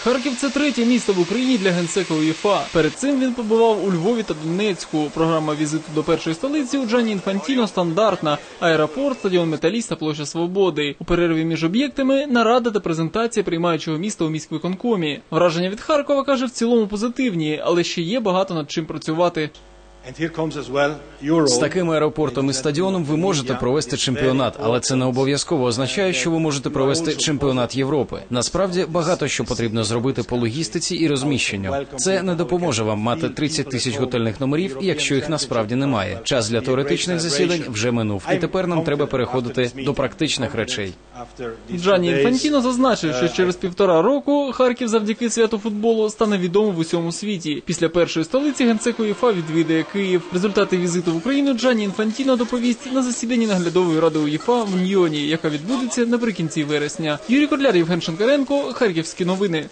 Харків це третє місто в Україні для генсека УЄФА. Перед цим він побував у Львові та Донецьку. Програма візиту до першої столиці у Джані Інфантіно стандартна: аеропорт, стадіон Металіста, площа Свободи. У перерві між об'єктами нарада та презентація приймаючого міста у міськвиконкомі. Враження від Харкова каже в цілому позитивні, але ще є багато над чим працювати. З таким аеропортом і стадіоном ви можете провести чемпіонат, але це не обов'язково означає, що ви можете провести чемпіонат Європи. Насправді багато що потрібно зробити по логістиці і розміщенню. Це не допоможе вам мати 30 тисяч готельних номерів, якщо їх насправді немає. Час для теоретичних засідань вже минув, і тепер нам треба переходити до практичних речей. Джанні Інфантіно зазначив, що через півтора року Харків завдяки святу футболу стане відомим в усьому світі. Після першої столиці генсек УЄФА відвідає Київ. Результати візиту в Україну Джані Інфантіно доповість на засіданні наглядової ради УЄФА в Ньйоні, яка відбудеться наприкінці вересня. Юрій Корляр, Євген Шенкаренко, Харківські новини.